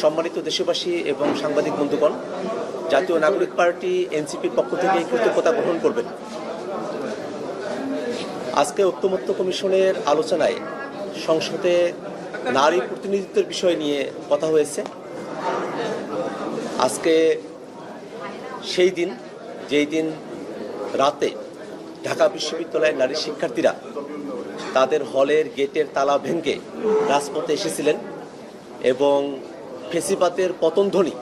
সম্মানিত দেশবাসী এবং সাংবাদিক বন্ধুগণ, জাতীয় নাগরিক পার্টি এনসিপির পক্ষ থেকে কৃতজ্ঞতা গ্রহণ করবেন। আজকে ঐক্যমত্য কমিশনের আলোচনায় সংসদে নারী প্রতিনিধিত্বের বিষয় নিয়ে কথা হয়েছে। আজকে সেই দিন, যেই দিন রাতে ঢাকা বিশ্ববিদ্যালয়ের নারী শিক্ষার্থীরা তাদের হলের গেটের তালা ভেঙে রাজপথে এসেছিলেন এবং ফেসিবাদের পতনধ্বনি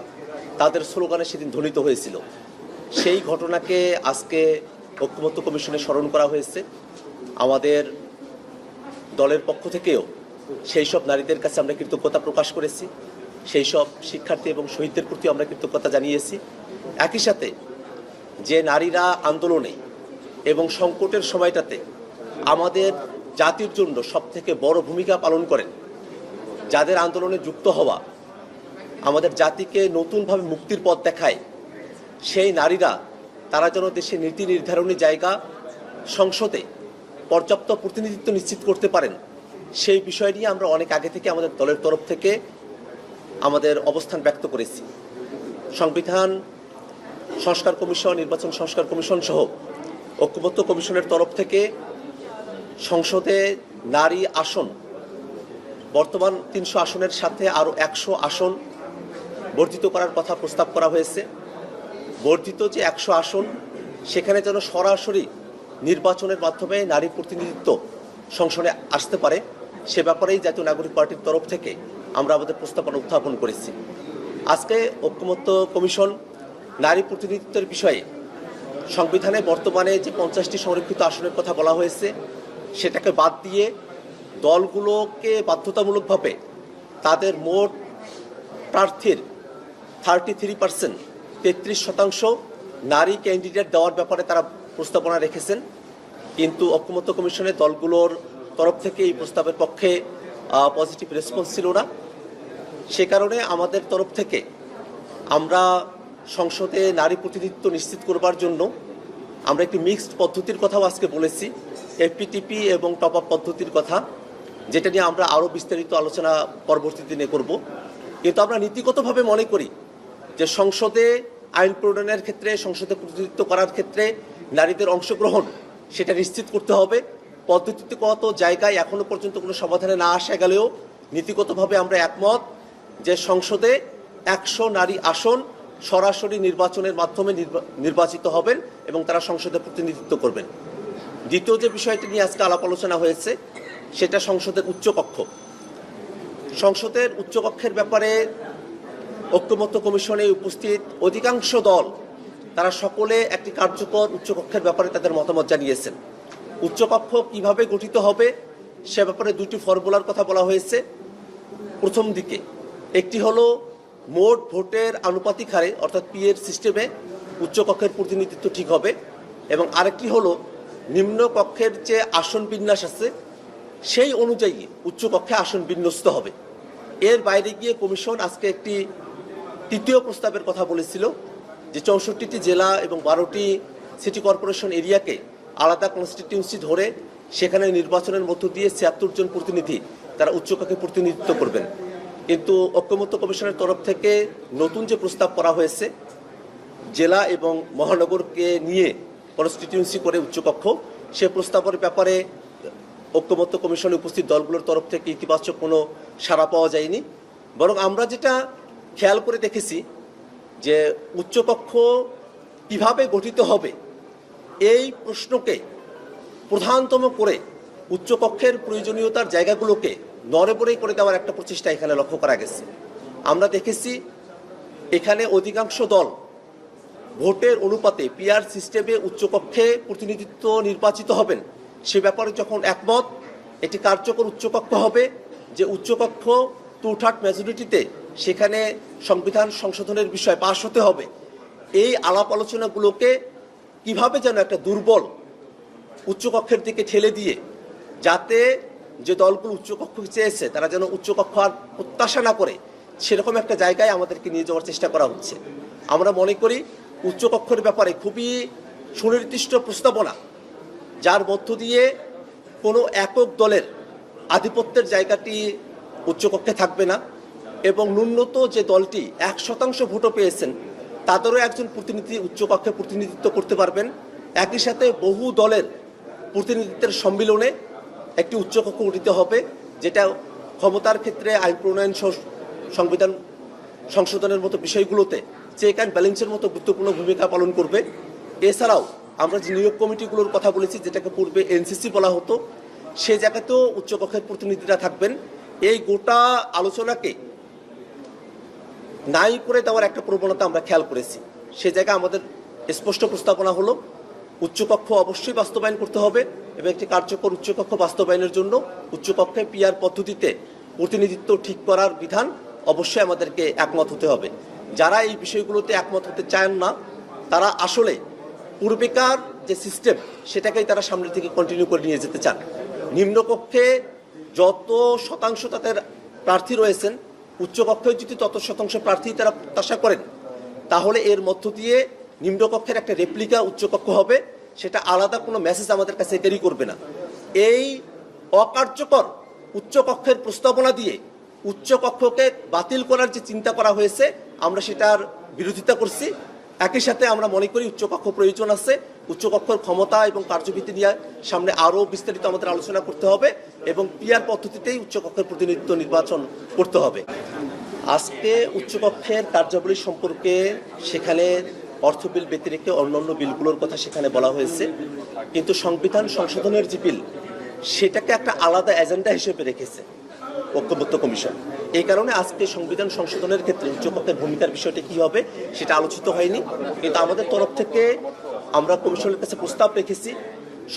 তাদের স্লোগানে সেদিন ধ্বনিত হয়েছিল। সেই ঘটনাকে আজকে ঐক্যমত্য কমিশনে স্মরণ করা হয়েছে। আমাদের দলের পক্ষ থেকেও সেই সব নারীদের কাছে আমরা কৃতজ্ঞতা প্রকাশ করেছি। সেই সব শিক্ষার্থী এবং শহীদদের প্রতি আমরা কৃতজ্ঞতা জানিয়েছি। একই সাথে যে নারীরা আন্দোলনে এবং সংকটের সময়টাতে আমাদের জাতির জন্য সব থেকে বড় ভূমিকা পালন করেন। যাদের আন্দোলনে যুক্ত হওয়া, আমাদের জাতিকে নতুনভাবে মুক্তির পথ দেখায়, সেই নারীরা তারা যেন দেশের নীতি নির্ধারণী জায়গা, সংসদে পর্যাপ্ত প্রতিনিধিত্ব নিশ্চিত করতে পারেন, সেই বিষয় নিয়ে আমরা অনেক আগে থেকে আমাদের দলের তরফ থেকে আমাদের অবস্থান ব্যক্ত করেছি। সংবিধান, সংস্কার কমিশন, নির্বাচন সংস্কার কমিশন সহ ঐক্যবদ্ধ কমিশনের তরফ থেকে সংসদে নারী আসন, বর্তমান তিনশো আসনের সাথে আরও একশো আসন বর্ধিত করার কথা প্রস্তাব করা হয়েছে। বর্ধিত যে একশো আসন, সেখানে যেন সরাসরি নির্বাচনের মাধ্যমে নারী প্রতিনিধিত্ব সংসদে আসতে পারে, সে ব্যাপারেই জাতীয় নাগরিক পার্টির তরফ থেকে আমরা আমাদের প্রস্তাবনা উত্থাপন করেছি। আজকে ঐক্যমত্য কমিশন নারী প্রতিনিধিত্বের বিষয়ে সংবিধানে বর্তমানে যে পঞ্চাশটি সংরক্ষিত আসনের কথা বলা হয়েছে সেটাকে বাদ দিয়ে দলগুলোকে বাধ্যতামূলকভাবে তাদের মোট প্রার্থীর থার্টি থ্রি পার্সেন্ট তেত্রিশ শতাংশ নারী ক্যান্ডিডেট দেওয়ার ব্যাপারে তারা প্রস্তাবনা রেখেছেন। কিন্তু ঐক্যমত্য কমিশনের দলগুলোর তরফ থেকে এই প্রস্তাবের পক্ষে পজিটিভ রেসপন্স ছিল না। সে কারণে আমাদের তরফ থেকে আমরা সংসদে নারী প্রতিনিধিত্ব নিশ্চিত করবার জন্য আমরা একটি মিক্সড পদ্ধতির কথাও আজকে বলেছি। এফপিটিপি এবং টপ আপ পদ্ধতির কথা, যেটা নিয়ে আমরা আরও বিস্তারিত আলোচনা পরবর্তী দিনে করব। কিন্তু আমরা নীতিগতভাবে মনে করি যে সংসদে আইন প্রণয়নের ক্ষেত্রে, সংসদে প্রতিনিধিত্ব করার ক্ষেত্রে নারীদের অংশগ্রহণ সেটা নিশ্চিত করতে হবে। পদ্ধতিগত জায়গায় এখনও পর্যন্ত কোনো সমাধানে না আসা গেলেও নীতিগতভাবে আমরা একমত যে সংসদে একশো নারী আসন সরাসরি নির্বাচনের মাধ্যমে নির্বা- নির্বাচিত হবেন এবং তারা সংসদে প্রতিনিধিত্ব করবেন। দ্বিতীয় যে বিষয়টি নিয়ে আজকে আলাপ আলোচনা হয়েছে, সেটা সংসদের উচ্চকক্ষ। সংসদের উচ্চকক্ষের ব্যাপারে ঐক্যমত্য কমিশনে উপস্থিত অধিকাংশ দল, তারা সকলে একটি কার্যকর উচ্চকক্ষের ব্যাপারে তাদের মতামত জানিয়েছেন। উচ্চকক্ষ কীভাবে গঠিত হবে, সে ব্যাপারে দুটি ফর্মুলার কথা বলা হয়েছে। প্রথম দিকে, একটি হলো মোট ভোটের আনুপাতিক হারে, অর্থাৎ পি এর সিস্টেমে, উচ্চকক্ষের প্রতিনিধিত্ব ঠিক হবে এবং আরেকটি হলো নিম্ন কক্ষের যে আসন বিন্যাস আছে, সেই অনুযায়ী উচ্চকক্ষে আসন বিন্যস্ত হবে। এর বাইরে গিয়ে কমিশন আজকে একটি তৃতীয় প্রস্তাবের কথা বলেছিল যে চৌষট্টিটি জেলা এবং বারোটি সিটি কর্পোরেশন এরিয়াকে আলাদা কনস্টিটিউন্সি ধরে সেখানে নির্বাচনের মধ্য দিয়ে ছিয়াত্তর জন প্রতিনিধি তারা উচ্চকক্ষে প্রতিনিধিত্ব করবেন। কিন্তু ঐক্যমত্য কমিশনের তরফ থেকে নতুন যে প্রস্তাব করা হয়েছে, জেলা এবং মহানগরকে নিয়ে কনস্টিটিউন্সি করে উচ্চকক্ষ, সে প্রস্তাবের ব্যাপারে ঐক্যমত্য কমিশনে উপস্থিত দলগুলোর তরফ থেকে ইতিবাচক কোনো সাড়া পাওয়া যায়নি। বরং আমরা যেটা খেয়াল করে দেখেছি যে উচ্চকক্ষ কীভাবে গঠিত হবে, এই প্রশ্নকে প্রধানতম করে উচ্চকক্ষের প্রয়োজনীয়তার জায়গাগুলোকে নড়েবড়ে করে দেওয়ার একটা প্রচেষ্টা এখানে লক্ষ্য করা গেছে। আমরা দেখেছি এখানে অধিকাংশ দল ভোটের অনুপাতে পিআর সিস্টেমে উচ্চকক্ষে প্রতিনিধিত্ব নির্বাচিত হবেন। সে ব্যাপারে যখন একমত, এটি কার্যকর উচ্চকক্ষ হবে। যে উচ্চকক্ষ টু থার্ড মেজরিটিতে সেখানে সংবিধান সংশোধনের বিষয় পাশ হতে হবে। এই আলাপ আলোচনাগুলোকে কীভাবে যেন একটা দুর্বল উচ্চকক্ষের দিকে ঠেলে দিয়ে, যাতে যে দলগুলো উচ্চকক্ষ চেয়েছে, তারা যেন উচ্চকক্ষ আর প্রত্যাশা না করে, সেরকম একটা জায়গায় আমাদেরকে নিয়ে যাওয়ার চেষ্টা করা হচ্ছে। আমরা মনে করি উচ্চকক্ষের ব্যাপারে খুবই সুনির্দিষ্ট প্রস্তাবনা, যার মধ্য দিয়ে কোনো একক দলের আধিপত্যের জায়গাটি উচ্চকক্ষে থাকবে না এবং ন্যূনত যে দলটি এক শতাংশ ভোটও পেয়েছেন, তাদেরও একজন প্রতিনিধি উচ্চকক্ষে প্রতিনিধিত্ব করতে পারবেন। একই সাথে বহু দলের প্রতিনিধিত্বের সম্মিলনে একটি উচ্চকক্ষ গঠিত হবে, যেটা ক্ষমতার ক্ষেত্রে আইন প্রণয়ন সংবিধান সংশোধনের মতো বিষয়গুলোতে চেক অ্যান্ড ব্যালেন্সের মতো গুরুত্বপূর্ণ ভূমিকা পালন করবে। এছাড়াও আমরা যে নিয়োগ কমিটিগুলোর কথা বলেছি, যেটাকে পূর্বে এনসিসি বলা হতো, সে জায়গাতেও উচ্চকক্ষের প্রতিনিধিরা থাকবেন। এই গোটা আলোচনাকে নাই করে দেওয়ার একটা প্রবণতা আমরা খেয়াল করেছি। সে জায়গায় আমাদের স্পষ্ট প্রস্তাবনা হলো, উচ্চকক্ষ অবশ্যই বাস্তবায়ন করতে হবে এবং একটি কার্যকর উচ্চকক্ষ বাস্তবায়নের জন্য উচ্চকক্ষে পিআর পদ্ধতিতে প্রতিনিধিত্ব ঠিক করার বিধান অবশ্যই আমাদেরকে একমত হতে হবে। যারা এই বিষয়গুলোতে একমত হতে চান না, তারা আসলে পূর্বেকার যে সিস্টেম সেটাকেই তারা সামনের থেকে কন্টিনিউ করে নিয়ে যেতে চান। নিম্নকক্ষে যত শতাংশ তাদের প্রার্থী রয়েছেন, উচ্চকক্ষে যদি তত শতাংশ প্রার্থী তারা প্রত্যাশা করেন, তাহলে এর মধ্য দিয়ে নিম্নকক্ষের একটা রেপ্লিকা উচ্চকক্ষ হবে, সেটা আলাদা কোনো মেসেজ আমাদের কাছে ক্যারি করবে না। এই অকার্যকর উচ্চকক্ষের প্রস্তাবনা দিয়ে উচ্চকক্ষকে বাতিল করার যে চিন্তা করা হয়েছে আমরা সেটার বিরোধিতা করছি। একই সাথে আমরা মনে করি উচ্চকক্ষ প্রয়োজন আছে। উচ্চকক্ষর ক্ষমতা এবং কার্যবিধি নিয়ে সামনে আরও বিস্তারিত আমাদের আলোচনা করতে হবে এবং পিআর পদ্ধতিতেই উচ্চকক্ষের প্রতিনিধিত্ব নির্বাচন করতে হবে। আজকে উচ্চকক্ষের কার্যাবলী সম্পর্কে সেখানে অর্থ বিল ব্যতিরেকে অন্যান্য বিলগুলোর কথা সেখানে বলা হয়েছে। কিন্তু সংবিধান সংশোধনের যে বিল, সেটাকে একটা আলাদা এজেন্ডা হিসেবে রেখেছে ঐক্যবদ্ধ কমিশন। এই কারণে আজকে সংবিধান সংশোধনের ক্ষেত্রে উচ্চকক্ষের ভূমিকার বিষয়টি কি হবে সেটা আলোচিত হয়নি। কিন্তু আমাদের তরফ থেকে আমরা কমিশনের কাছে প্রস্তাব রেখেছি,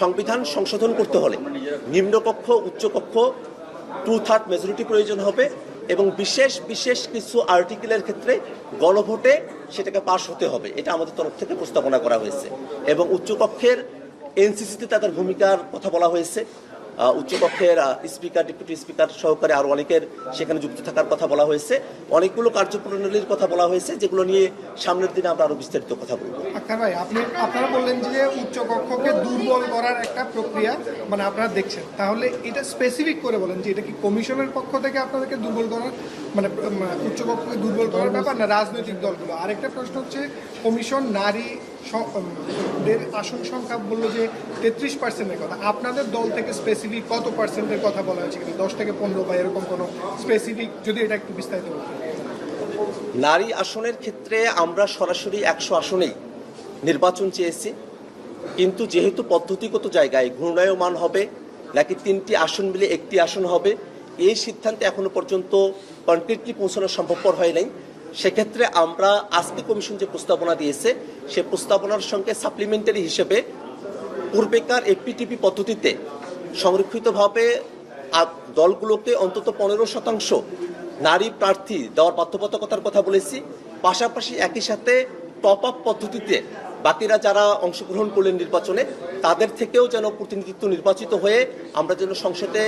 সংবিধান সংশোধন করতে হলে নিম্নকক্ষ, উচ্চকক্ষ টু থার্ড মেজরিটি প্রয়োজন হবে এবং বিশেষ বিশেষ কিছু আর্টিকেলের ক্ষেত্রে গণভোটে সেটাকে পাশ হতে হবে, এটা আমাদের তরফ থেকে প্রস্তাবনা করা হয়েছে। এবং উচ্চকক্ষের এনসিসিতে তাদের ভূমিকার কথা বলা হয়েছে। উচ্চকক্ষের স্পিকার ডেপুটি স্পিকার সহকারে আরও অনেকের সেখানে যুক্ত থাকার কথা বলা হয়েছে। অনেকগুলো কার্যপ্রণালীর কথা বলা হয়েছে যেগুলো নিয়ে সামনের দিনে আমরা আরও বিস্তারিত কথা বলব। আক্তার ভাই আপনি আপনারা বললেন যে উচ্চ কক্ষকে দুর্বল করার একটা প্রক্রিয়া মানে আপনারা দেখছেন। তাহলে এটা স্পেসিফিক করে বলেন যে এটা কি কমিশনের পক্ষ থেকে আপনাদেরকে দুর্বল করার মানে উম, উচ্চ কক্ষকে দুর্বল করার ব্যাপার না রাজনৈতিক দলগুলো? আরেকটা প্রশ্ন হচ্ছে কমিশন নারী আসন সংখ্যা বলল যে তেত্রিশ পার্সেন্টের কথা। আপনাদের দল থেকে স্পেসিফিক কত পার্সেন্টের কথা বলা হয়েছে কিন্তু দশ থেকে পনেরো বা এরকম কোনো স্পেসিফিক যদি এটা একটু বিস্তারিত নারী আসনের ক্ষেত্রে আমরা সরাসরি একশো আসনেই নির্বাচন চেয়েছি। কিন্তু যেহেতু পদ্ধতিগত জায়গায় ঘূর্ণায়মান হবে, নাকি তিনটি আসন মিলে একটি আসন হবে, এই সিদ্ধান্তে এখনও পর্যন্ত কনক্রিটলি পৌঁছানো সম্ভবপর হয় নাই। সেক্ষেত্রে আমরা আজকে কমিশন যে প্রস্তাবনা দিয়েছে, সে প্রস্তাবনার সঙ্গে সাপ্লিমেন্টারি হিসেবে পূর্বেকার এপিটিপি পদ্ধতিতে সংরক্ষিতভাবে দলগুলোকে অন্তত পনেরো শতাংশ নারী প্রার্থী দেওয়ার বাধ্যবাধকতার কথা বলেছি। পাশাপাশি একই সাথে টপ আপ পদ্ধতিতে বাকিরা যারা অংশগ্রহণ করলেন নির্বাচনে, তাদের থেকেও যেন প্রতিনিধিত্ব নির্বাচিত হয়ে আমরা যেন সংসদে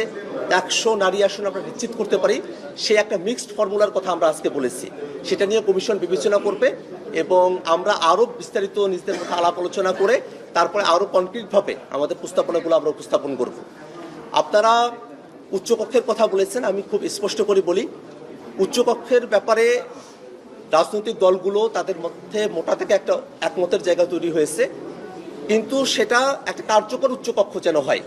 একশো নারী আসন আমরা নিশ্চিত করতে পারি সে একটা মিক্সড ফর্মুলার কথা আমরা আজকে বলেছি। সেটা নিয়ে কমিশন বিবেচনা করবে এবং আমরা আরও বিস্তারিত নিজেদের মধ্যে আলাপ আলোচনা করে তারপরে আরও কনক্রিটভাবে আমাদের প্রস্তাবনাগুলো আমরা উপস্থাপন করব। আপনারা উচ্চকক্ষের কথা বলেছেন, আমি খুব স্পষ্ট করে বলি। উচ্চকক্ষের ব্যাপারে রাজনৈতিক দলগুলো তাদের মধ্যে মোটা থেকে একটা একমতের জায়গা তৈরি হয়েছে। কিন্তু সেটা একটা কার্যকর উচ্চকক্ষ যেন হয়।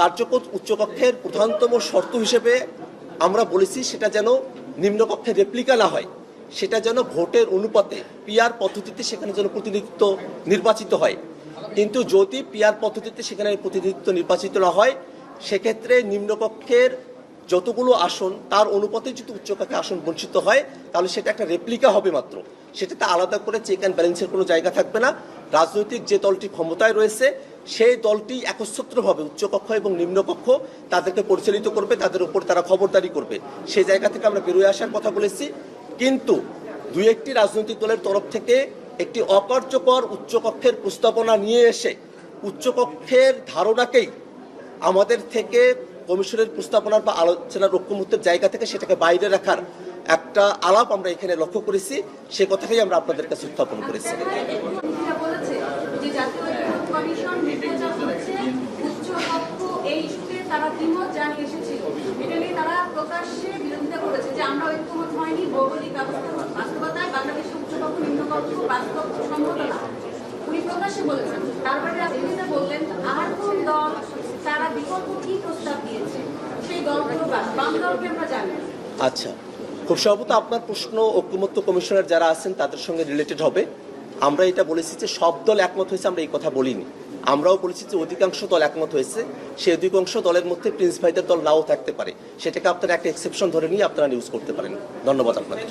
কার্যকর উচ্চকক্ষের প্রধানতম শর্ত হিসেবে আমরা বলেছি সেটা যেন নিম্নকক্ষের রেপ্লিকা না হয়। সেটা যেন ভোটের অনুপাতে পিআর পদ্ধতিতে সেখানে যেন প্রতিনিধিত্ব নির্বাচিত হয়। কিন্তু যদি পিআর পদ্ধতিতে সেখানে প্রতিনিধিত্ব নির্বাচিত না হয়, সেক্ষেত্রে নিম্নকক্ষের যতগুলো আসন, তার অনুপাতে যদি উচ্চকক্ষে আসন বঞ্চিত হয়, তাহলে সেটা একটা রেপ্লিকা হবে মাত্র। সেটাতে আলাদা করে চেক অ্যান্ড ব্যালেন্সের কোনো জায়গা থাকবে না। রাজনৈতিক যে দলটি ক্ষমতায় রয়েছে, সেই দলটি একচ্ছত্রভাবে উচ্চকক্ষ এবং নিম্নকক্ষ তাদেরকে পরিচালিত করবে, তাদের উপর তারা খবরদারি করবে। সেই জায়গা থেকে আমরা বেরোয় আসার কথা বলেছি। কিন্তু দুই একটি রাজনৈতিক দলের তরফ থেকে একটি অকার্যকর উচ্চকক্ষের প্রস্তাবনা নিয়ে এসে উচ্চকক্ষের ধারণাকেই আমাদের থেকে কমিশনের প্রস্তাবনার বা আলোচনার ঐক্যমত্যের জায়গা থেকে সেটাকে বাইরে রাখার একটা আলাপ আমরা এখানে লক্ষ্য করেছি। সে কথাটাই আমরা আপনাদের কাছে উত্থাপন করেছি। উনি প্রকাশ্যে বলেছেন। তারপরে আপনি বললেন, আর কোন দল তারা বিকল্প কি প্রস্তাব দিয়েছে? সেই দলগুলো আমরা জানি আচ্ছা খুব সম্ভবত আপনার প্রশ্ন ঐক্যমত্য কমিশনার যারা আছেন, তাদের সঙ্গে রিলেটেড হবে। আমরা এটা বলেছি যে সব দল একমত হয়েছে, আমরা এই কথা বলিনি। আমরাও বলেছি যে অধিকাংশ দল একমত হয়েছে, সেই অধিকাংশ দলের মধ্যে প্রিন্স ভাইদের দল নাও থাকতে পারে। সেটাকে আপনারা একটা এক্সেপশন ধরে নিয়ে আপনারা নিউজ করতে পারেন। ধন্যবাদ আপনাদের।